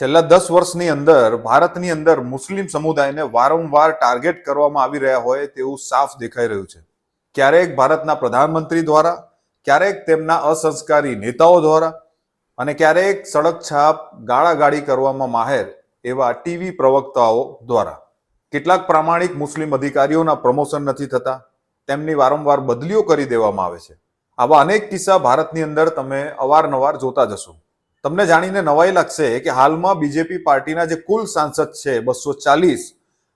છેલ્લા દસ વર્ષની અંદર ભારતની અંદર મુસ્લિમ સમુદાયને વારંવાર ટાર્ગેટ કરવામાં આવી રહ્યા હોય તેવું સાફ દેખાઈ રહ્યું છે. ક્યારેક ભારતના પ્રધાનમંત્રી દ્વારા, ક્યારેક તેમના અસંસ્કારી નેતાઓ દ્વારા અને ક્યારેક સડક છાપ, ગાળાગાળી કરવામાં માહેર એવા ટીવી પ્રવક્તાઓ દ્વારા. કેટલાક પ્રામાણિક મુસ્લિમ અધિકારીઓના પ્રમોશન નથી થતા, તેમની વારંવાર બદલીઓ કરી દેવામાં આવે છે. આવા અનેક કિસ્સા ભારતની અંદર તમે અવારનવાર જોતા જશો તમને જાણીને નવાઈ લાગશે કે હાલમાં બીજેપી પાર્ટીના જે કુલ સાંસદ છે બસો ચાલીસ,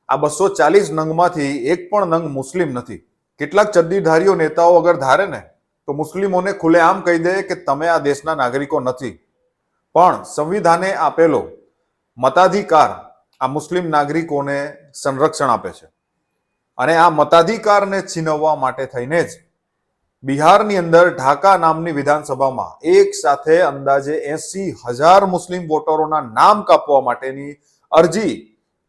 આ બસો ચાલીસ નંગમાંથી એક પણ નંગ મુસ્લિમ નથી. કેટલાક ચડ્ડીધારીઓ નેતાઓ અગર ધારે ને, તો મુસ્લિમોને ખુલ્લેઆમ કહી દે કે તમે આ દેશના નાગરિકો નથી. પણ સંવિધાને આપેલો મતાધિકાર આ મુસ્લિમ નાગરિકોને સંરક્ષણ આપે છે. અને આ મતાધિકારને છીનવવા માટે થઈને જ બિહારની અંદર ઢાકા નામની વિધાનસભામાં એક સાથે અંદાજે એસી હજાર મુસ્લિમ વોટરોના નામ કાપવા માટેની અરજી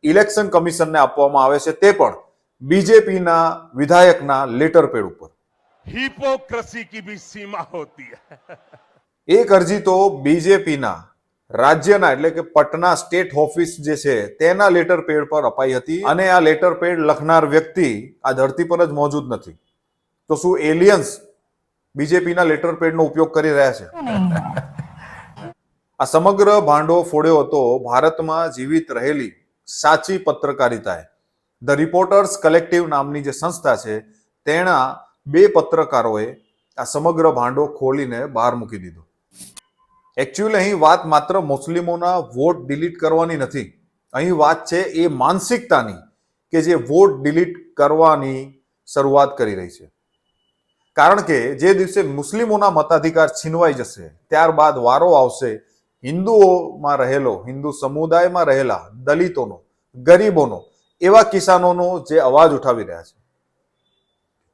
ઇલેક્શન કમિશનને આપવામાં આવે છે તે પણ બીજેપીના વિધાયકના લેટર પેડ ઉપર. હિપોક્રસી કી ભી સીમા હોતી એક અરજી તો બીજેપીના રાજ્યના એટલે કે પટના સ્ટેટ ઓફિસ જે છે તેના લેટર પેડ પર અપાઈ હતી અને આ લેટર પેડ લખનાર વ્યક્તિ આ ધરતી પર જ મોજૂદ નથી. તો શું એલિયન્સ બીજેપીના લેટર પેડનો ઉપયોગ કરી રહ્યા છે? આ સમગ્ર ભાંડો ફોડ્યો હતો ભારતમાં જીવિત રહેલી સાચી પત્રકારિતાએ. ધ રિપોર્ટર્સ કલેક્ટિવ નામની જે સંસ્થા છે, તેના બે પત્રકારોએ આ સમગ્ર ભાંડો ખોલીને બહાર મૂકી દીધો. એકચ્યુઅલી અહીં વાત માત્ર મુસ્લિમોના વોટ ડિલીટ કરવાની નથી. અહીં વાત છે એ માનસિકતાની કે જે વોટ ડિલીટ કરવાની શરૂઆત કરી રહી છે. કારણ કે જે દિવસે મુસ્લિમોના મતાધિકાર છીનવાઈ જશે, ત્યારબાદ વારો આવશે. હિન્દુઓમાં રહેલો, હિન્દુ સમુદાયમાં રહેલા દલિતોનો, ગરીબોનો, એવા કિસાનોનો જે અવાજ ઉઠાવી રહ્યા છે.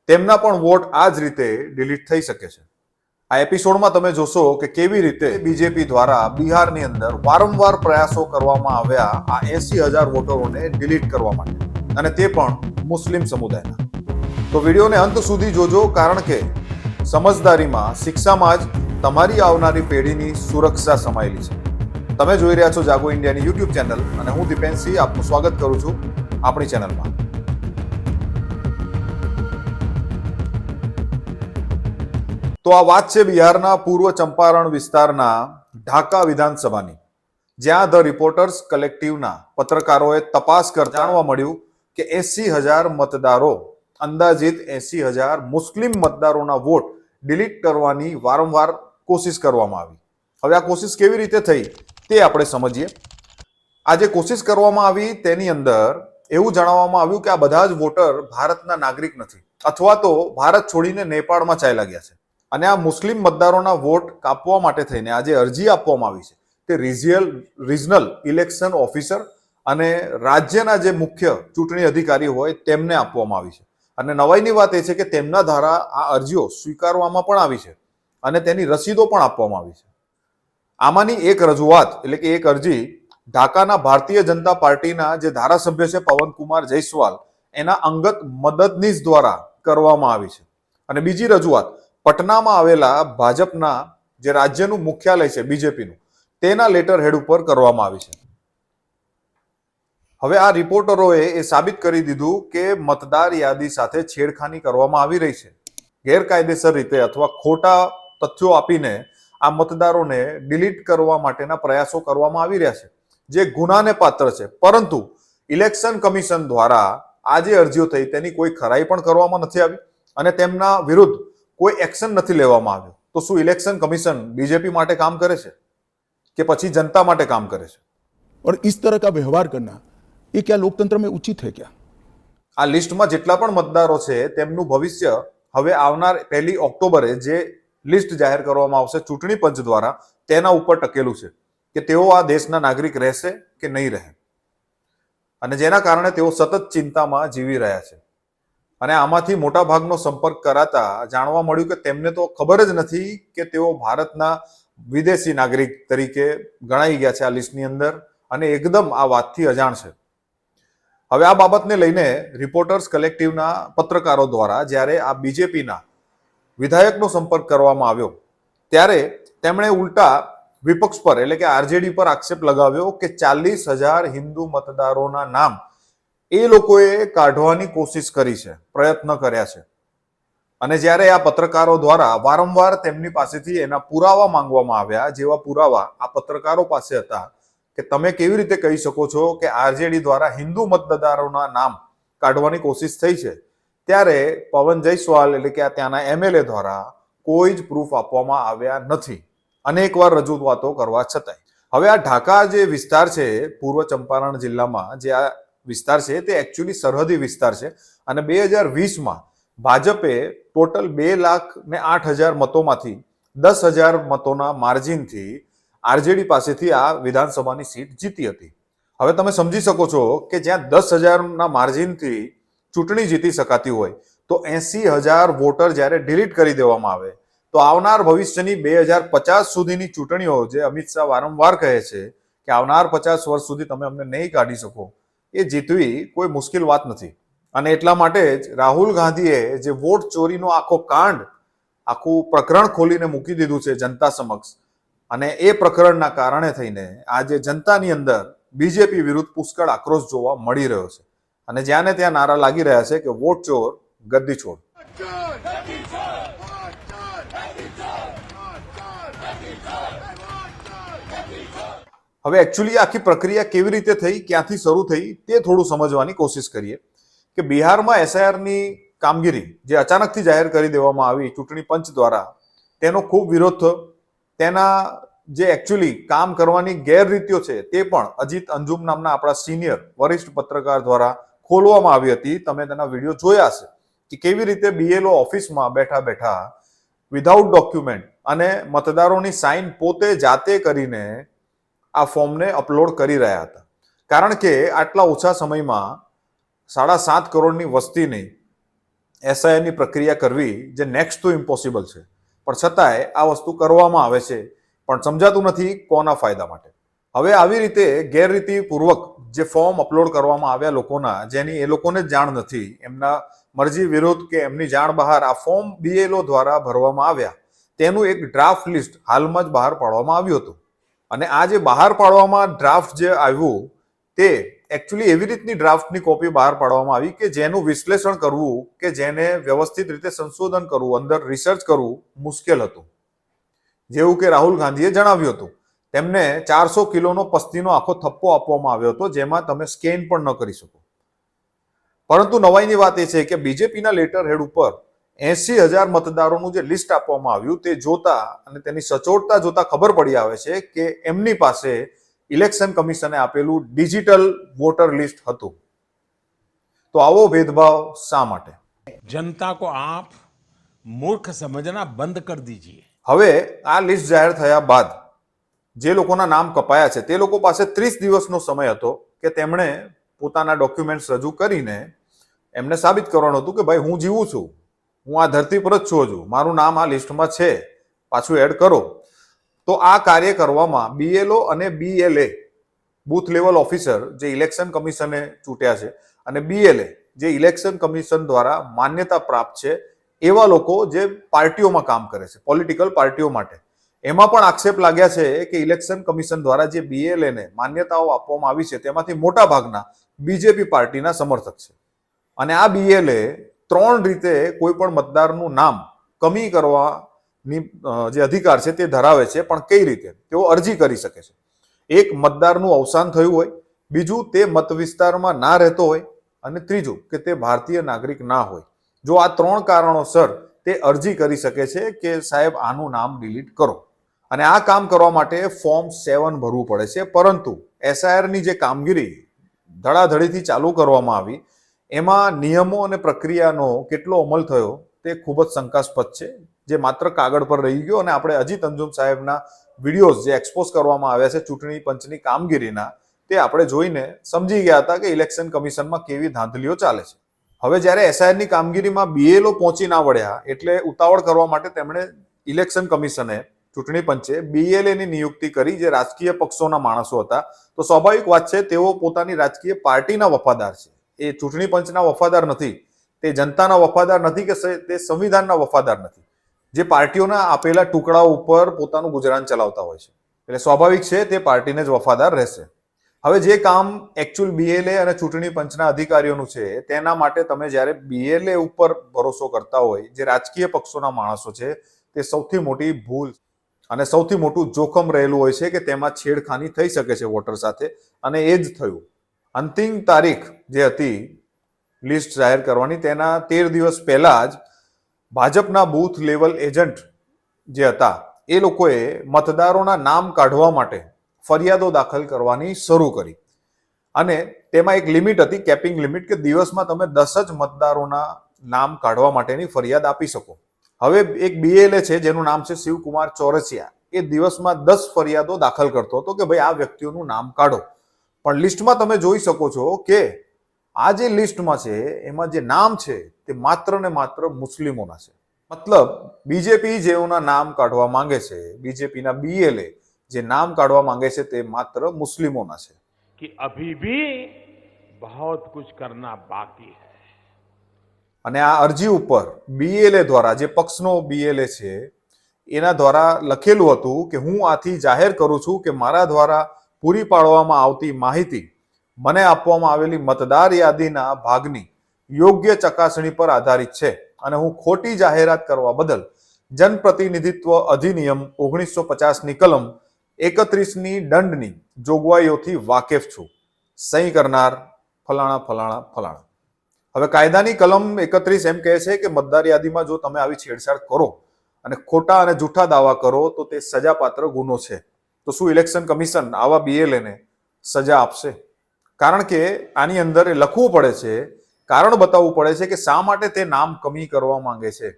તેમના પણ વોટ આ જ રીતે ડિલીટ થઈ શકે છે. આ એપિસોડમાં તમે જોશો કે કેવી રીતે બીજેપી દ્વારા બિહારની અંદર વારંવાર પ્રયાસો કરવામાં આવ્યા આ એસી હજાર વોટરોને ડિલીટ કરવા માટે. અને તે પણ મુસ્લિમ સમુદાયના. તો વિડીયોને અંત સુધી જોજો, કારણ કે સમજદારીમાં, શિક્ષામાં જ તમારી આવનારી પેઢીની સુરક્ષા સમાયેલી છે. તમે જોઈ રહ્યા છો જાગો ઇન્ડિયાની યુટ્યુબ ચેનલ અને હું દીપેનસિંહ આપનું સ્વાગત કરું છું આપણી ચેનલમાં. તો આ વાત છે બિહારના પૂર્વ ચંપારણ વિસ્તારના ઢાકા વિધાનસભાની, જ્યાં ધ રિપોર્ટર્સ કલેક્ટિવના પત્રકારોએ તપાસ કરતા જાણવા મળ્યું કે એસી હજાર મતદારો અંદાજિત એસી હજાર મુસ્લિમ મતદારોના વોટ ડિલીટ કરવાની વારંવાર કોશિશ કરવામાં આવી. હવે આ કોશિશ કેવી રીતે થઈ તે આપણે સમજીએ. આ જે કોશિશ કરવામાં આવી તેની અંદર એવું જણાવવામાં આવ્યું કે આ બધા જ વોટર ભારતના નાગરિક નથી અથવા તો ભારત છોડીને નેપાળમાં ચાલ્યા ગયા છે. અને આ મુસ્લિમ મતદારોના વોટ કાપવા માટે થઈને આજે અરજી આપવામાં આવી છે. તે રિજિયલ, રિજનલ ઇલેક્શન ઓફિસર અને રાજ્યના જે મુખ્ય ચૂંટણી અધિકારી હોય તેમને આપવામાં આવી છે. અને નવાઈની વાત એ છે કે તેમના દ્વારા આ અરજીઓ સ્વીકારવામાં પણ આવી છે અને તેની રસીદો પણ આપવામાં આવી છે. આમાંની એક રજૂઆત એટલે કે એક અરજી ઢાકાના ભારતીય જનતા પાર્ટીના જે ધારાસભ્ય છે પવનકુમાર જયસ્વાલ, એના અંગત મદદનીશ દ્વારા કરવામાં આવી છે. અને બીજી રજૂઆત, પટનામાં આવેલા ભાજપના જે રાજ્યનું મુખ્યાલય છે, બીજેપીનું, તેના લેટર હેડ ઉપર કરવામાં આવી છે. હવે આ રિપોર્ટરોએ એ સાબિત કરી દીધું કે મતદાર યાદી સાથે છેડખાની કરવામાં આવી રહી છે ગેરકાયદેસર રીતે અથવા ખોટા તથ્યો આપીને આ મતદારોને ડિલીટ કરવા માટેના પ્રયાસો કરવામાં આવી રહ્યા છે જે ગુનાને પાત્ર છે પરંતુ ઇલેક્શન કમિશન દ્વારા આ જે અરજીઓ થઈ તેની કોઈ ખરાઈ પણ કરવામાં નથી આવી અને તેમના વિરુદ્ધ કોઈ એક્શન નથી લેવામાં આવ્યું તો શું ઇલેક્શન કમિશન બીજેપી માટે કામ કરે છે કે પછી જનતા માટે કામ કરે છે और इस तरह का व्यवहार करना ये क्या लोकतंत्र में उचित है क्या આ લિસ્ટમાં જેટલા પણ મતદારો છે તેમનું ભવિષ્ય હવે આવનાર પહેલી ઓક્ટોબરે જે લિસ્ટ જાહેર કરવામાં આવશે ચૂંટણી પંચ દ્વારા તેના ઉપર ટકેલું છે કે તેઓ આ દેશના નાગરિક રહેશે કે નહીં રહે અને જેના કારણે તેઓ સતત ચિંતામાં જીવી રહ્યા છે અને આમાંથી મોટા ભાગનો સંપર્ક કરાતા જાણવા મળ્યું કે તેમને તો ખબર જ નથી કે તેઓ ભારતના વિદેશી નાગરિક તરીકે ગણાઈ ગયા છે આ લિસ્ટની અંદર અને એકદમ આ વાતથી અજાણ છે હવે આ બાબતને લઈને રિપોર્ટર્સ કલેક્ટિવના પત્રકારો દ્વારા જ્યારે આ બીજેપીના વિધાયકનો સંપર્ક કરવામાં આવ્યો, ત્યારે તેમણે ઉલટા વિપક્ષ પર, એટલે કે આરજેડી પર આક્ષેપ લગાવ્યો કે ચાલીસ હજાર હિન્દુ મતદારોના નામ એ લોકોએ કાઢવાની કોશિશ કરી છે, પ્રયત્ન કર્યા છે. અને જ્યારે આ પત્રકારો દ્વારા વારંવાર તેમની પાસેથી એના પુરાવા માંગવામાં આવ્યા, જેવા પુરાવા આ પત્રકારો પાસે હતા કે તમે કેવી રીતે કહી શકો છો કે આરજેડી દ્વારા હિન્દુ મતદારોના નામ કાઢવાની કોશિશ થઈ છે? ત્યારે પવન જયસ્વાલ એટલે કે ત્યાંના એમએલએ દ્વારા કોઈ જ પ્રૂફ આપવામાં આવ્યા નથી. અનેકવાર રજૂઆતો કરવા છતાંય. હવે આ ઢાકા જે વિસ્તાર છે, પૂર્વ ચંપારણ જિલ્લામાં જે આ વિસ્તાર છે, તે એકચ્યુઅલી સરહદી વિસ્તાર છે અને બે હજાર વીસમાં ભાજપે ટોટલ બે લાખ ને આઠ હજાર મતોમાંથી દસ હજાર મતોના માર્જિનથી આરજેડી પાસેથી આ વિધાનસભાની સીટ જીતી હતી. હવે તમે સમજી શકો છો કે જ્યાં દસ હજારના માર્જિનથી ચૂંટણી જીતી શકાતી હોય, તો એસી હજાર વોટર જ્યારે ડિલીટ કરી દેવામાં આવે, તો આવનાર ભવિષ્યની બે હજાર પચાસ સુધીની ચૂંટણીઓ જે અમિત શાહ વારંવાર કહે છે કે આવનાર પચાસ વર્ષ સુધી તમે અમને નહીં કાઢી શકો, એ જીતવી કોઈ મુશ્કેલ વાત નથી. અને એટલા માટે જ રાહુલ ગાંધીએ જે વોટ ચોરીનો આખો કાંડ, આખું પ્રકરણ ખોલીને મૂકી દીધું છે જનતા સમક્ષ અને એ પ્રકરણના કારણે થઈને આજે જનતાની અંદર બીજેપી વિરુદ્ધ પુષ્કળ આક્રોશ જોવા મળી રહ્યો છે. અને જ્યાં ને ત્યાં નારા લાગી રહ્યા છે કે વોટ ચોર, ગદ્દી છોડ હવે એકચ્યુઅલી આખી પ્રક્રિયા કેવી રીતે થઈ, ક્યાંથી શરૂ થઈ, તે થોડું સમજવાની કોશિશ કરીએ. કે બિહારમાં એસઆઈઆરની કામગીરી જે અચાનકથી જાહેર કરી દેવામાં આવી, ચૂંટણી પંચ દ્વારા, તેનો ખૂબ વિરોધ થયો. તેના જે એકચ્યુઅલી કામ કરવાની ગેરરીતિઓ છે તે પણ અજીત અંજુમ નામના આપણા સિનિયર વરિષ્ઠ પત્રકાર દ્વારા ખોલવામાં આવી હતી. તમે તેના વીડિયો જોયા હશે કે કેવી રીતે બીએલઓ ઓફિસમાં બેઠા બેઠા વિધાઉટ ડોક્યુમેન્ટ અને મતદારોની સાઇન પોતે જાતે કરીને આ ફોર્મને અપલોડ કરી રહ્યા હતા. કારણ કે આટલા ઓછા સમયમાં સાડા સાત કરોડની વસ્તીની એસઆઈની પ્રક્રિયા કરવી જે નેક્સ્ટ ટુ ઇમ્પોસિબલ છે. પણ છતાંય આ વસ્તુ કરવામાં આવે છે. પણ સમજાતું નથી કોના ફાયદા માટે. હવે આવી રીતે ગેરરીતિપૂર્વક જે ફોર્મ અપલોડ કરવામાં આવ્યા લોકોના, જેની એ લોકોને જાણ નથી, એમના મરજી વિરુદ્ધ કે એમની જાણ બહાર આ ફોર્મ બીએલઓ દ્વારા ભરવામાં આવ્યા, તેનું એક ડ્રાફ્ટ લિસ્ટ હાલમાં જ બહાર પાડવામાં આવ્યું હતું. અને આ જે બહાર પાડવામાં ડ્રાફ્ટ જે આવ્યું તે એકચ્યુઅલી એવી રીતની ડ્રાફ્ટની કોપી બહાર પાડવામાં આવી કે જેનું વિશ્લેષણ કરવું કે જેને વ્યવસ્થિત રીતે સંશોધન કરવું, અંદર રિસર્ચ કરવું મુશ્કેલ હતું. જેવું કે રાહુલ ગાંધીએ જણાવ્યું હતું, તેમને ચારસો કિલોનો પસ્તીનો આખો થપ્પો આપવામાં આવ્યો હતો, જેમાં તમે સ્કેન પણ ન કરી શકો. પરંતુ નવાઈની વાત એ છે કે બીજેપીના લેટર હેડ ઉપર એસી હજાર મતદારોનું જે લિસ્ટ આપવામાં આવ્યું, તે જોતા અને તેની સચોટતા જોતા ખબર પડી આવે છે કે એમની પાસે ઇલેક્શન કમિશને આપેલું ડિજિટલ વોટર લિસ્ટ હતું. તો આવો ભેદભાવ શા માટે? જનતા કો આપ મૂર્ખ સમજના બંધ કરી દીજીએ. હવે આ લિસ્ટ જાહેર થયા બાદ જે લોકોના નામ કપાયા છે તે લોકો પાસે ત્રીસ દિવસનો સમય હતો કે તેમણે પોતાના ડોક્યુમેન્ટ્સ રજૂ કરીને એમને સાબિત કરવાનું હતું કે ભાઈ હું જીવું છું હું આ ધરતી પર જ છું હજુ મારું નામ આ લિસ્ટમાં છે પાછું એડ કરો. તો આ કાર્ય કરવામાં બીએલઓ અને બીએલએ બૂથ લેવલ ઓફિસર જે ઇલેક્શન કમિશને ચૂંટ્યા છે અને બીએલએ જે ઇલેક્શન કમિશન દ્વારા માન્યતા પ્રાપ્ત છે, એવા લોકો જે પાર્ટીઓમાં કામ કરે છે, પોલિટિકલ પાર્ટીઓ માટે. એમાં પણ આક્ષેપ લાગ્યા છે કે ઇલેક્શન કમિશન દ્વારા જે બીએલએને માન્યતાઓ આપવામાં આવી છે, તેમાંથી મોટા ભાગના બીજેપી પાર્ટીના સમર્થક છે. અને આ બીએલએ ત્રણ રીતે કોઈ પણ મતદારનું નામ કમી કરવાની અ, જે અધિકાર છે તે ધરાવે છે પણ કઈ રીતે? તેઓ અરજી કરી શકે છે. એક મતદારનું અવસાન થયું હોય બીજું તે મત વિસ્તારમાં ના રહેતો હોય અને ત્રીજું કે તે ભારતીય નાગરિક ના હોય. જો આ ત્રણ કારણોસર તે અરજી કરી શકે છે કે સાહેબ આનું નામ ડિલીટ કરો. અને આ કામ કરવા માટે ફોર્મ સેવન ભરવું પડે છે પરંતુ એસઆઈઆરની જે કામગીરી ધડાધડીથી ચાલુ કરવામાં આવી એમાં નિયમો અને પ્રક્રિયાનો કેટલો અમલ થયો તે ખૂબ જ શંકાસ્પદ છે. જે માત્ર કાગળ પર રહી ગયો અને આપણે અજીત અંજુમ સાહેબના વિડીયોઝ જે એક્સપોઝ કરવામાં આવ્યા છે ચૂંટણી પંચની કામગીરીના, તે આપણે જોઈને સમજી ગયા હતા કે ઇલેક્શન કમિશનમાં કેવી ધાંધલીઓ ચાલે છે. હવે જ્યારે એસઆઈઆરની કામગીરીમાં બીએલઓ પહોંચી ના વળ્યા, એટલે ઉતાવળ કરવા માટે તેમણે ઇલેક્શન કમિશને, ચૂંટણી પંચે બીએલએની નિયુક્તિ કરી જે રાજકીય પક્ષોના માણસો હતા, તો સ્વાભાવિક વાત છે તેઓ પોતાની રાજકીય પાર્ટીના વફાદાર છે. એ ચૂંટણી પંચના વફાદાર નથી, તે જનતાના વફાદાર નથી કે તે સંવિધાનના વફાદાર નથી. જે પાર્ટીઓના આપેલા ટુકડા ઉપર પોતાનું ગુજરાન ચલાવતા હોય છે. એટલે સ્વાભાવિક છે તે પાર્ટીને જ વફાદાર રહેશે. હવે જે કામ એકચ્યુઅલ બીએલએ અને ચૂંટણી પંચના અધિકારીઓનું છે, તેના માટે તમે જ્યારે બીએલએ ઉપર ભરોસો કરતા હોય, જે રાજકીય પક્ષોના માણસો છે, તે સૌથી મોટી ભૂલ અને સૌથી મોટું જોખમ રહેલું હોય છે કે તેમાં છેડખાની થઈ શકે છે વોટર સાથે અને એ જ થયું. અંતિમ તારીખ જે હતી, લિસ્ટ જાહેર કરવાની, તેના તેર દિવસ પહેલા જ ભાજપના બૂથ લેવલ એજન્ટ જે હતા, એ લોકોએ મતદારોના નામ કાઢવા માટે ફરિયાદો દાખલ કરવાની શરૂ કરી. અને તેમાં એક લિમિટ હતી, કેપિંગ લિમિટ, કે દિવસમાં તમે દસ જ મતદારોના નામ કાઢવા માટેની ફરિયાદ આપી શકો. હવે એક બીએલએ છે, જેનું નામ છે શિવકુમાર ચોરસિયા. એ દિવસમાં દસ ફરિયાદો દાખલ કરતો હતો કે ભાઈ આ વ્યક્તિઓનું નામ કાઢો. પણ લિસ્ટમાં તમે જોઈ શકો છો કે આ જે લિસ્ટમાં છે એમાં જે નામ છે તે માત્ર ને માત્ર મુસ્લિમોના છે. મતલબ બીજેપી જેઓના નામ કાઢવા માંગે છે બીજેપીના બીએલએ જે નામ કાઢવા માંગે છે તે માત્ર મુસ્લિમોના છે. કે અભી ભી બહોત કુછ કરના બાકી હૈ. અને આ અરજી ઉપર બીએલએ દ્વારા જે પક્ષનો બીએલએ છે એના દ્વારા લખેલું હતું કે હું આથી જાહેર કરું છું કે મારા દ્વારા પૂરી પાડવામાં આવતી માહિતી મને આપવામાં આવેલી મતદાર યાદીના ભાગની યોગ્ય ચકાસણી પર આધારિત છે અને હું ખોટી જાહેરાત કરવા બદલ જનપ્રતિનિધિત્વ અધિનિયમ ઓગણીસો પચાસની કલમ એકત્રીસની દંડની જોગવાઈઓથી વાકેફ છું. સહી કરનાર ફલાણા ફલાણા ફલાણા. હવે કાયદાની કલમ એકત્રીસ એમ કહે છે કે મતદાર યાદીમાં જો તમે આવી છેડછાડ કરો અને ખોટા અને જૂઠા દાવા કરો તો તે સજાપાત્ર ગુનો છે. તો શું ઇલેક્શન કમિશન આવા બીએલએને સજા આપશે? કારણ કે આની અંદર લખવું પડે છે, કારણ બતાવવું પડે છે કે શા માટે તે નામ કમી કરવા માંગે છે.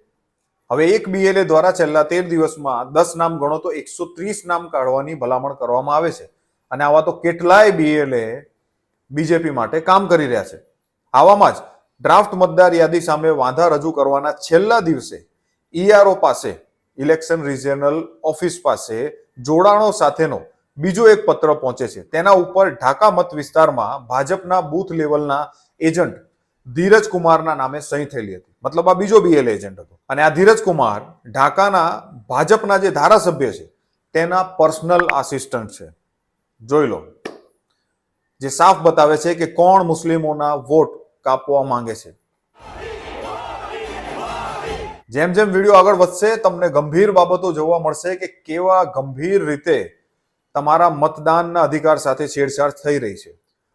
હવે એક બીએલએ દ્વારા છેલ્લા તેર દિવસમાં દસ નામ ગણો તો એકસો ત્રીસ નામ કાઢવાની ભલામણ કરવામાં આવે છે. અને આવા તો કેટલાય બીએલએ બીજેપી માટે કામ કરી રહ્યા છે. આવામાં જ ડ્રાફ્ટ મતદાર યાદી સામે વાંધા રજૂ કરવાના છેલ્લા દિવસે ઈઆરઓ પાસે, ઇલેક્શન રિજિયનલ ઓફિસ પાસે જોડાણો સાથેનો બીજો એક પત્ર પહોંચે છે. તેના ઉપર ઢાકા મત વિસ્તારમાં ભાજપના બૂથ લેવલના એજન્ટ ધીરજ કુમારના નામે સહી થયેલી હતી. મતલબ આ બીજો બીએલ એજન્ટ હતો. અને આ ધીરજ કુમાર ઢાકાના ભાજપના જે ધારાસભ્ય છે, તેના પર્સનલ આસિસ્ટન્ટ છે. જોઈ લો. જે સાફ બતાવે છે કે કોણ મુસ્લિમોના વોટ કાપવા માંગે છે. જેમ જેમ વીડિયો આગળ વધશે, તમને ગંભીર બાબતો જોવા મળશે કે કેવા ગંભીર રીતે તમારા મતદાનના અધિકાર સાથે છેડછાડ થઈ રહી છે.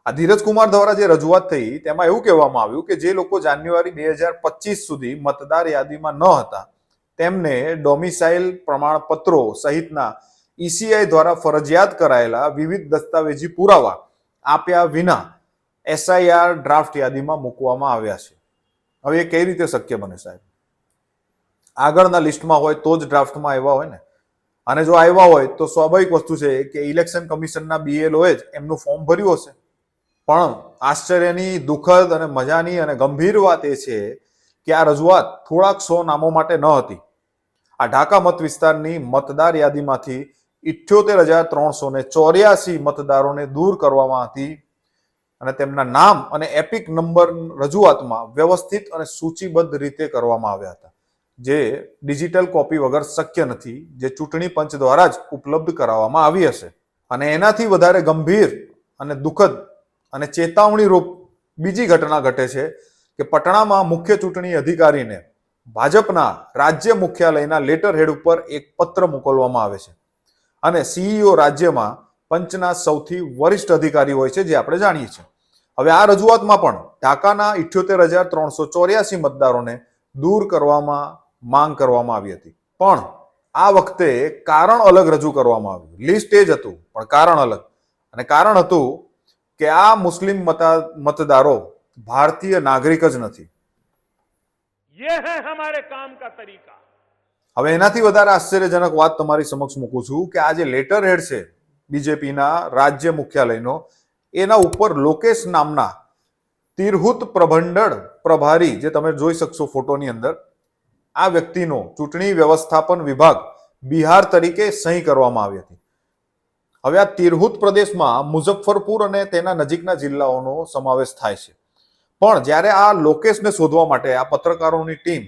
આ ધીરજ કુમાર દ્વારા જે રજૂઆત થઈ, તેમાં એવું કહેવામાં આવ્યું કે જે લોકો જાન્યુઆરી બે હજાર પચીસ સુધી મતદાર યાદીમાં ન હતા, તેમને ડોમિસાઇલ પ્રમાણપત્રો સહિતના ઈસીઆઈ દ્વારા ફરજિયાત કરાયેલા વિવિધ દસ્તાવેજી પુરાવા આપ્યા વિના એસઆઈઆર ડ્રાફ્ટ યાદીમાં મૂકવામાં આવ્યા છે. હવે એ કઈ રીતે શક્ય બને સાહેબ? આગળના લિસ્ટમાં હોય તો જ ડ્રાફ્ટમાં એવા હોય ને? અને જો આવ્યા હોય તો સ્વાભાવિક વસ્તુ છે કે ઇલેક્શન કમિશનના બીએલઓએ જ એમનું ફોર્મ ભર્યું હશે. પણ આશ્ચર્યની, દુઃખદ અને મજાની અને ગંભીર વાત એ છે કે આ રજૂઆત થોડાક સો નામો માટે ન હતી. આ ઢાકા મત વિસ્તારની મતદાર યાદીમાંથી ઇઠ્યોતેર હજાર ત્રણસો ને ચોર્યાસી મતદારોને દૂર કરવામાં હતી અને તેમના નામ અને એપિક નંબર રજૂઆતમાં વ્યવસ્થિત અને સૂચિબદ્ધ રીતે કરવામાં આવ્યા હતા. જે ડિજિટલ કોપી વગર શક્ય નથી, જે ચૂંટણી પંચ દ્વારા જ ઉપલબ્ધ કરાવવામાં આવી હશે. અને એનાથી વધારે ગંભીર અને દુઃખદ અને ચેતવણી રૂપ બીજી ઘટના ઘટે છે કે પટણામાં મુખ્ય ચૂંટણી અધિકારીને ભાજપના રાજ્ય મુખ્યાલયના લેટર હેડ ઉપર એક પત્ર મોકલવામાં આવે છે. અને સીઈઓ રાજ્યમાં પંચના સૌથી વરિષ્ઠ અધિકારી હોય છે જે આપણે જાણીએ છીએ. હવે આ રજૂઆતમાં પણ ઢાકાના ઇઠ્યોતેર હજાર ત્રણસો ચોર્યાસી મતદારોને દૂર કરવામાં માંગ કરવામાં આવી હતી. પણ આ વખતે કારણ અલગ રજૂ કરવામાં આવ્યું. લિસ્ટ એ જ હતું પણ કારણ અલગ. અને કારણ હતું કે આ મુસ્લિમ મતદારો ભારતીય નાગરિક જ નથી. હવે એનાથી વધારે આશ્ચર્યજનક વાત તમારી સમક્ષ મૂકું છું કે આ જે લેટર હેડ છે બીજેપીના રાજ્ય મુખ્યાલયનો એના ઉપર લોકેશ નામના તિરહુત પ્રભંડળ પ્રભારી જે તમે જોઈ શકશો ફોટોની અંદર આ વ્યક્તિનો ચૂંટણી વ્યવસ્થાપન વિભાગ બિહાર તરીકે સહી કરવામાં આવી હતી. હવે આ તિરહુત પ્રદેશમાં મુઝફ્ફરપુર અને તેના નજીકના જિલ્લાઓનો સમાવેશ થાય છે. પણ જ્યારે આ લોકેશને શોધવા માટે આ પત્રકારોની ટીમ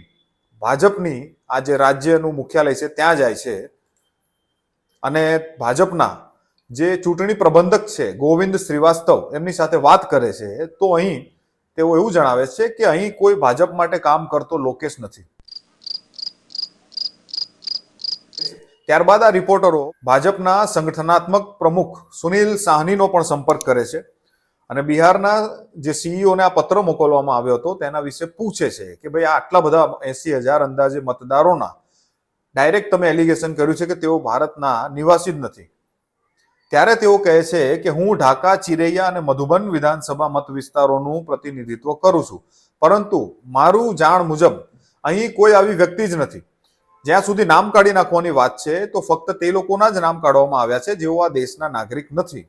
ભાજપની આ જે રાજ્યનું મુખ્યાલય છે ત્યાં જાય છે અને ભાજપના જે ચૂંટણી પ્રબંધક છે ગોવિંદ શ્રીવાસ્તવ એમની સાથે વાત કરે છે, તો અહીં તેઓ એવું જણાવે છે કે અહીં કોઈ ભાજપ માટે કામ કરતો લોકેશ નથી. ત્યારબાદ આ રિપોર્ટરો ભાજપના સંગઠનાત્મક પ્રમુખ સુનિલ સાહનીનો પણ સંપર્ક કરે છે અને બિહારના જે સીઈઓને આ પત્ર મોકલવામાં આવ્યો હતો તેના વિશે પૂછે છે કે ભાઈ આટલા બધા એસી હજાર અંદાજે મતદારોના ડાયરેક્ટ તમે એલિગેશન કર્યું છે કે તેઓ ભારતના નિવાસી જ નથી. ત્યારે તેઓ કહે છે કે હું ઢાકા, ચિરૈયા અને મધુબન વિધાનસભા મત વિસ્તારોનું પ્રતિનિધિત્વ કરું છું. પરંતુ મારું જાણ મુજબ અહીં કોઈ આવી વ્યક્તિ જ નથી. જ્યાં સુધી નામ કાઢી નાખવાની વાત છે, તો ફક્ત તે લોકોના જ નામ કાઢવામાં આવ્યા છે જેઓ આ દેશના નાગરિક નથી.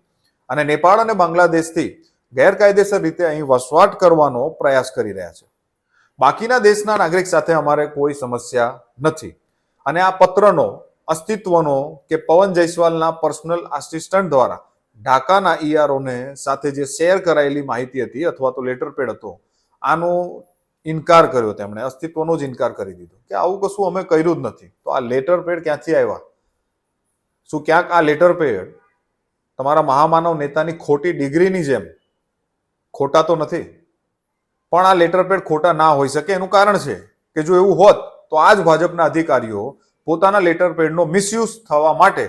અને નેપાળ અને બાંગ્લાદેશથી ગેરકાયદેસર રીતે અહીં વસવાટ કરવાનો પ્રયાસ કરી રહ્યા છે. બાકીના દેશના નાગરિક સાથે અમારે કોઈ સમસ્યા નથી. અને આ પત્રનો, અસ્તિત્વનો કે પવન જયસ્વાલના પર્સનલ આસિસ્ટન્ટ દ્વારા ઢાકાના ઈઆરઓને સાથે જે શેર કરાયેલી માહિતી હતી અથવા તો લેટર પેડ હતો, આનો ઇનકાર કર્યો તેમણે, અસ્તિત્વનો જ ઇનકાર કરી દીધો કે આવું કશું અમે કર્યું જ નથી. તો આ લેટર પેડ ક્યાંથી આવ્યા? શું ક્યાંક આ લેટર પેડ તમારા મહામાનવ નેતાની ખોટી ડિગ્રીની જેમ ખોટા તો નથી, પણ આ લેટર પેડ ખોટા ના હોઈ શકે એનું કારણ છે કે જો એવું હોત તો આ જ ભાજપના અધિકારીઓ પોતાના લેટર પેડનો મિસયુઝ થવા માટે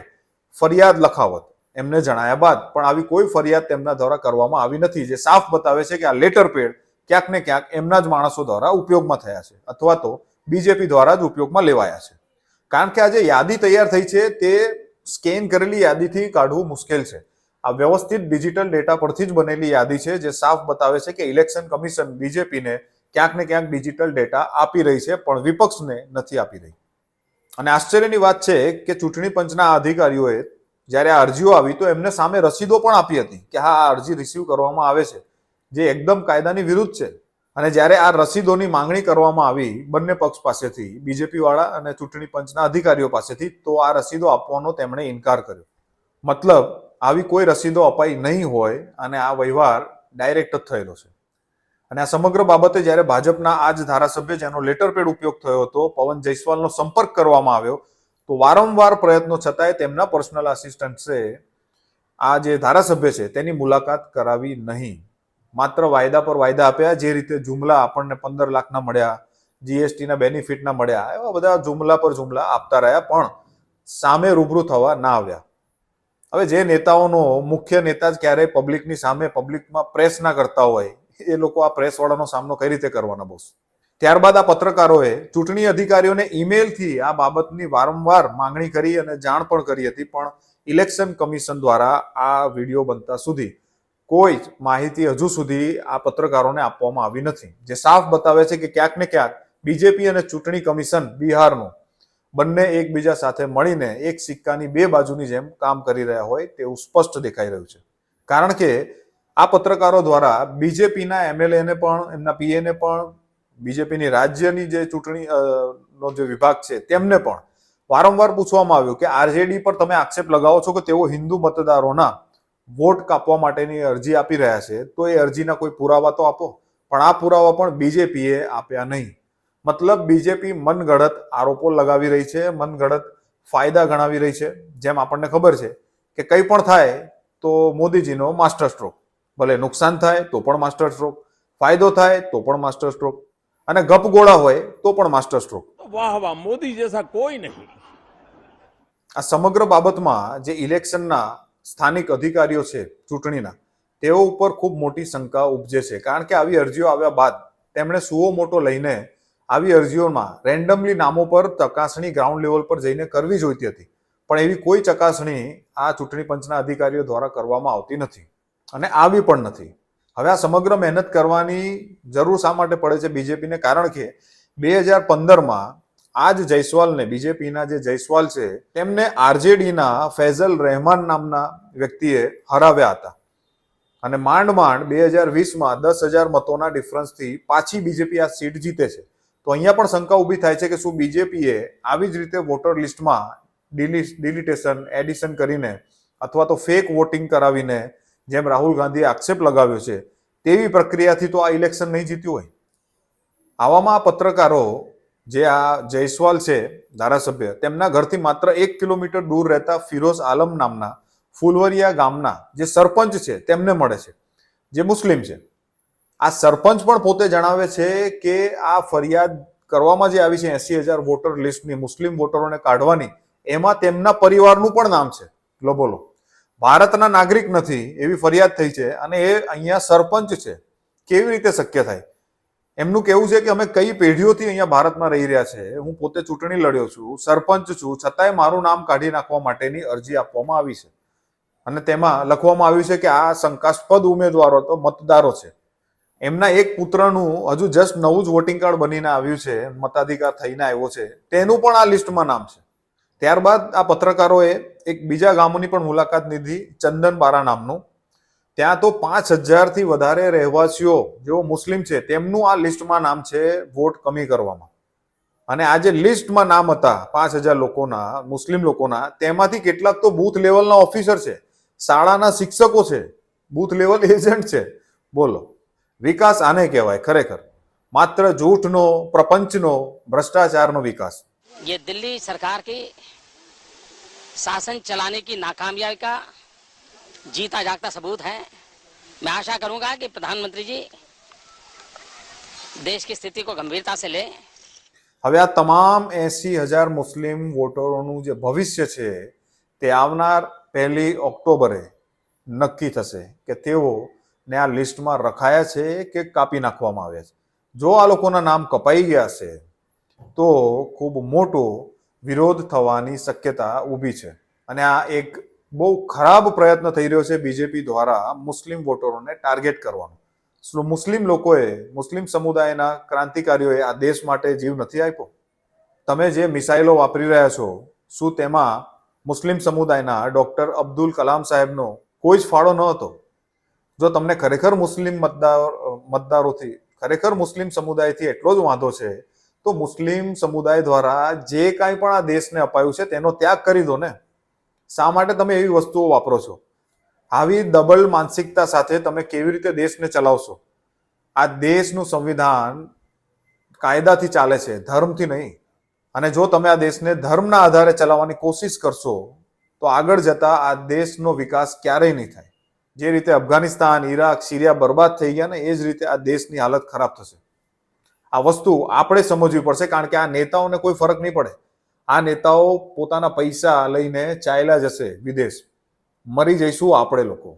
ફરિયાદ લખાવત. એમને જણાયા બાદ, પણ આવી કોઈ ફરિયાદ તેમના દ્વારા કરવામાં આવી નથી. જે સાફ બતાવે છે કે આ લેટર પેડ ક્યાંક ને ક્યાંક એમના જ માણસો દ્વારા ઉપયોગમાં થયા છે અથવા તો બીજેપી દ્વારા જ ઉપયોગમાં લેવાયા છે. કારણ કે આ જે યાદી તૈયાર થઈ છે, તે સ્કેન કરેલી યાદીથી કાઢવું મુશ્કેલ છે. આ વ્યવસ્થિત ડિજિટલ ડેટા પરથી જ બનેલી યાદી છે, જે સાફ બતાવે છે કે ઇલેક્શન કમિશન બીજેપીને ક્યાંક ને ક્યાંક ડિજિટલ ડેટા આપી રહી છે, પણ વિપક્ષને નથી આપી રહી. અને આશ્ચર્યની વાત છે કે ચૂંટણી પંચના અધિકારીઓએ જ્યારે આ અરજીઓ આવી તો એમને સામે રસીદો પણ આપી હતી કે હા, આ અરજી રિસીવ કરવામાં આવે છે. જે એકદમ કાયદાની વિરુદ્ધ છે. અને જ્યારે આ રસીદોની માંગણી કરવામાં આવી બંને પક્ષ પાસેથી બીજેપી વાળા અને ચૂંટણી પંચના અધિકારીઓ પાસેથી, તો આ રસીદો આપવાનો તેમણે ઇનકાર કર્યો. મતલબ, આવી કોઈ રસીદો અપાઈ નહીં હોય અને આ વ્યવહાર ડાયરેક્ટ જ થયેલો છે. અને આ સમગ્ર બાબતે જ્યારે ભાજપના આ જ ધારાસભ્ય, જેનો લેટર પેડ ઉપયોગ થયો હતો, પવન જયસ્વાલનો સંપર્ક કરવામાં આવ્યો, તો વારંવાર પ્રયત્નો છતાંય તેમના પર્સનલ આસિસ્ટન્ટ્સે આ જે ધારાસભ્ય છે, તેની મુલાકાત કરાવી નહીં. માત્ર વાયદા પર વાયદા આપ્યા, જે રીતે જુમલા આપણને પંદર લાખના મળ્યા જીએસટીના બેનિફિટના મળ્યા, એવા બધા જુમલા પર જુમલા આપતા રહ્યા, પણ સામે રૂબરૂ થવા ના આવ્યા. હવે જે નેતાઓનો, મુખ્ય નેતા જ ક્યારેય પબ્લિકની સામે પબ્લિકમાં પ્રેસ ના કરતા હોય, એ લોકો આ પ્રેસવાળાનો સામનો કઈ રીતે કરવાના બોસ? ત્યારબાદ આ પત્રકારોએ ચૂંટણી અધિકારીઓને ઈમેલથી આ બાબતની વારંવાર માંગણી કરી અને જાણ પણ કરી હતી, પણ ઇલેક્શન કમિશન દ્વારા આ વીડિયો બનતા સુધી કોઈ માહિતી હજુ સુધી આ પત્રકારોને આપવામાં આવી નથી. જે સાફ બતાવે છે કે ક્યાંક ને ક્યાંક બીજેપી અને ચૂંટણી કમિશન બિહારનું બંને એકબીજા સાથે મળીને એક સિક્કાની બે બાજુની જેમ કામ કરી રહ્યા હોય તેવું સ્પષ્ટ દેખાઈ રહ્યું છે. કારણ કે આ પત્રકારો દ્વારા બીજેપીના એમએલએને પણ, એમના પીએને પણ બીજેપીની રાજ્યની જે ચૂંટણી નો જે વિભાગ છે તેમને પણ વારંવાર પૂછવામાં આવ્યું કે આરજેડી પર તમે આક્ષેપ લગાવો છો કે તેઓ હિન્દુ મતદારોના વોટ કાપવા માટેની અરજી આપી રહ્યા છે તો એ અરજીના કોઈ પુરાવા તો આપો. પણ આ પુરાવા પણ બીજેપીએ આપ્યા નહીં. મતલબ બીજેપી મનગઢત આરોપો લગાવી રહી છે મનગઢત ફાયદા ગણાવી રહી છે. જેમ આપણને ખબર છે કે કંઈ પણ થાય તો મોદીજીનો માસ્ટર સ્ટ્રોક. ભલે નુકસાન થાય તો પણ માસ્ટર સ્ટ્રોક. ફાયદો થાય તો પણ માસ્ટર સ્ટ્રોક. અને ગપ ગોળા હોય તો પણ માસ્ટર સ્ટ્રોક. વાહ વાહ મોદી જેસા કોઈ નહીં. આ સમગ્ર બાબતમાં જે ઇલેક્શનના સ્થાનિક અધિકારીઓ છે ચૂંટણીના, તેઓ ઉપર ખૂબ મોટી શંકા ઉપજે છે. કારણ કે આવી અરજીઓ આવ્યા બાદ તેમણે સુઓ મોટો લઈને આવી અરજીઓમાં રેન્ડમલી નામો પર ચકાસણી ગ્રાઉન્ડ લેવલ પર જઈને કરવી જોઈતી હતી. પણ એવી કોઈ ચકાસણી આ ચૂંટણી પંચના અધિકારીઓ દ્વારા કરવામાં આવતી નથી અને આવી પણ નથી. હવે આ સમગ્ર મહેનત કરવાની જરૂર શા માટે પડે છે? બીજેપીને કારણ કે બે હજાર પંદરમાં આ જ જયસ્વાલને બીજેપીના જે જયસ્વાલ છે, તેમને આરજેડીના ફૈઝલ રહેમાન નામના વ્યક્તિએ હરાવ્યા હતા. અને માંડ માંડ બે હજાર વીસમાં દસ હજાર મતોના ડિફરન્સથી પાછી બીજેપી આ સીટ જીતે છે. તો અહીંયા પણ શંકા ઊભી થાય છે કે શું બીજેપીએ આવી જ રીતે વોટર લિસ્ટમાં ડિલિટેશન એડિશન કરીને અથવા તો ફેક વોટિંગ કરાવીને જેમ રાહુલ ગાંધીએ આક્ષેપ લગાવ્યો છે, તેવી પ્રક્રિયાથી તો આ ઇલેક્શન નહીં જીત્યું હોય. આવામાં આ પત્રકારો જે આ જયસ્વાલ છે, ધારાસભ્ય, તેમના ઘરથી માત્ર એક કિલોમીટર દૂર રહેતા ફિરોઝ આલમ નામના ફુલવરિયા ગામના જે સરપંચ છે, તેમને મળે છે, જે મુસ્લિમ છે. આ સરપંચ પણ પોતે જણાવે છે કે આ ફરિયાદ કરવામાં જે આવી છે, એસી હજાર વોટર લિસ્ટની, મુસ્લિમ વોટરોને કાઢવાની, એમાં તેમના પરિવારનું પણ નામ છે. લો બોલો. ભારતના નાગરિક નથી એવી ફરિયાદ થઈ છે અને એ અહીંયા સરપંચ છે. કેવી રીતે શક્ય થાય? એમનું કેવું છે કે અમે કઈ પેઢીઓથી અહીંયા ભારતમાં રહી રહ્યા છે, હું પોતે ચૂંટણી લડ્યો છું, સરપંચ છું, છતાંય મારું નામ કાઢી નાખવા માટેની અરજી આપવામાં આવી છે. અને તેમાં લખવામાં આવ્યું છે કે આ શંકાસ્પદ ઉમેદવારો તો મતદારો છે. એમના એક પુત્રનું હજુ જસ્ટ નવું જ વોટિંગ કાર્ડ બનીને આવ્યું છે, મતાધિકાર થઈને આવ્યો છે, તેનું પણ આ લિસ્ટમાં નામ છે. ત્યારબાદ આ પત્રકારોએ એક બીજા ગામોની પણ મુલાકાત લીધી ચંદન બારા નામનું. ત્યાં તો પાંચ હજારથી વધારે રહેવાસીઓ જેઓ મુસ્લિમ છે તેમનું આ લિસ્ટમાં નામ છે વોટ કમી કરવામાં અને આ જે લિસ્ટમાં નામ હતા પાંચ હજાર લોકોના મુસ્લિમ લોકોના તેમાંથી કેટલાક તો બૂથ લેવલના ઓફિસર છે શાળાના શિક્ષકો છે બૂથ લેવલ એજન્ટ છે બોલો વિકાસ આને કહેવાય ખરેખર માત્ર જૂઠનો પ્રપંચનો ભ્રષ્ટાચારનો વિકાસ ये दिल्ली सरकार की शासन चलाने की नाकामयाबी का जीता जागता सबूत है मैं आशा करूंगा कि प्रधानमंत्री जी देश की स्थिति को गंभीरता से लें હવે આ તમામ એસી હજાર મુસ્લિમ વોટરોનું જે ભવિષ્ય છે તે આવનાર પહેલી ઓક્ટોબરે નક્કી થશે કે તેઓ ને આ લિસ્ટમાં રખાયા છે કે કાપી નાખવામાં આવ્યા છે જો આ લોકોના નામ કપાઈ ગયા છે તો ખૂબ મોટો વિરોધ થવાની શક્યતા ઊભી છે અને આ એક બહુ ખરાબ પ્રયત્ન થઈ રહ્યો છે બીજેપી દ્વારા મુસ્લિમ વોટરોને ટાર્ગેટ કરવાનો. મુસ્લિમ લોકોએ, મુસ્લિમ સમુદાયના ક્રાંતિકારીઓએ આ દેશ માટે જીવ નથી આપ્યો? તમે જે મિસાઇલો વાપરી રહ્યા છો, શું તેમાં મુસ્લિમ સમુદાયના ડોક્ટર અબ્દુલ કલામ સાહેબનો કોઈ જ ફાળો ન હતો? જો તમને ખરેખર મુસ્લિમ મતદાર, મતદારોથી, ખરેખર મુસ્લિમ સમુદાયથી એટલો જ વાંધો છે, તો મુસ્લિમ સમુદાય દ્વારા જે કાંઈ પણ આ દેશને અપાયું છે તેનો ત્યાગ કરી દો ને. શા માટે તમે એવી વસ્તુઓ વાપરો છો? આવી ડબલ માનસિકતા સાથે તમે કેવી રીતે દેશને ચલાવશો? આ દેશનું સંવિધાન કાયદાથી ચાલે છે, ધર્મથી નહીં. અને જો તમે આ દેશને ધર્મના આધારે ચલાવવાની કોશિશ કરશો, તો આગળ જતા આ દેશનો વિકાસ ક્યારેય નહીં થાય. જે રીતે અફઘાનિસ્તાન, ઈરાક, સિરિયા બરબાદ થઈ ગયા ને, એ જ રીતે આ દેશની હાલત ખરાબ થશે. આ વસ્તુ આપણે સમજવી પડશે, કારણ કે આ નેતાઓને કોઈ ફરક નહીં પડે. આ નેતાઓ પોતાના પૈસા લઈને ચાલ્યા જશે વિદેશ. મરી જઈશું આપણે લોકો.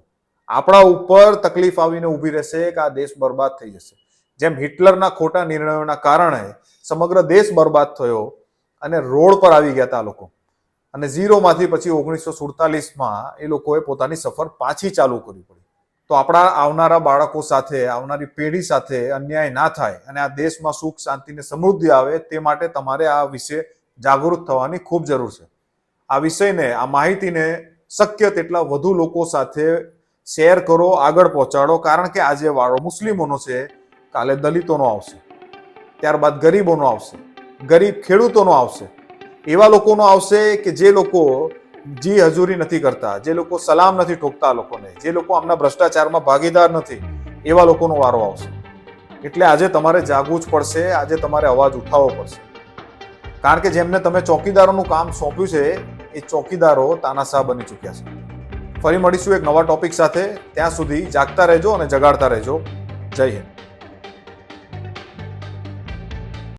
આપણા ઉપર તકલીફ આવીને ઊભી રહેશે કે આ દેશ બરબાદ થઈ જશે. જેમ હિટલરના ખોટા નિર્ણયોના કારણે સમગ્ર દેશ બરબાદ થયો અને રોડ પર આવી ગયા હતા લોકો. અને ઝીરોમાંથી પછી ઓગણીસો સુડતાલીસમાં એ લોકોએ પોતાની સફર પાછી ચાલુ કરવી પડી. તો આપણા આવનારા બાળકો સાથે, આવનારી પેઢી સાથે અન્યાય ના થાય અને આ દેશમાં સુખ, શાંતિ ને સમૃદ્ધિ આવે તે માટે તમારે આ વિશે જાગૃત થવાની ખૂબ જરૂર છે. આ વિષયને, આ માહિતીને શક્ય તેટલા વધુ લોકો સાથે શેર કરો, આગળ પહોંચાડો, કારણ કે આજે વાળો મુસ્લિમોનો છે, કાલે દલિતોનો આવશે, ત્યારબાદ ગરીબોનો આવશે, ગરીબ ખેડૂતોનો આવશે, એવા લોકોનો આવશે કે જે લોકો જી હજુરી નથી કરતા, જે લોકો સલામ નથી ઠોકતા લોકોને, જે લોકો આમના ભ્રષ્ટાચારમાં ભાગીદાર નથી, એવા લોકોનો વારો આવશે. એટલે આજે તમારે જાગવું જ પડશે, આજે તમારે અવાજ ઉઠાવવો પડશે. કારણ કે જેમને તમે ચોકીદારોનું કામ સોંપ્યું છે, એ ચોકીદારો તાનાશાહ બની ચૂક્યા છે. ફરી મળીશું એક નવા ટોપિક સાથે. ત્યાં સુધી જાગતા રહેજો અને જગાડતા રહેજો. જય હિન્દ.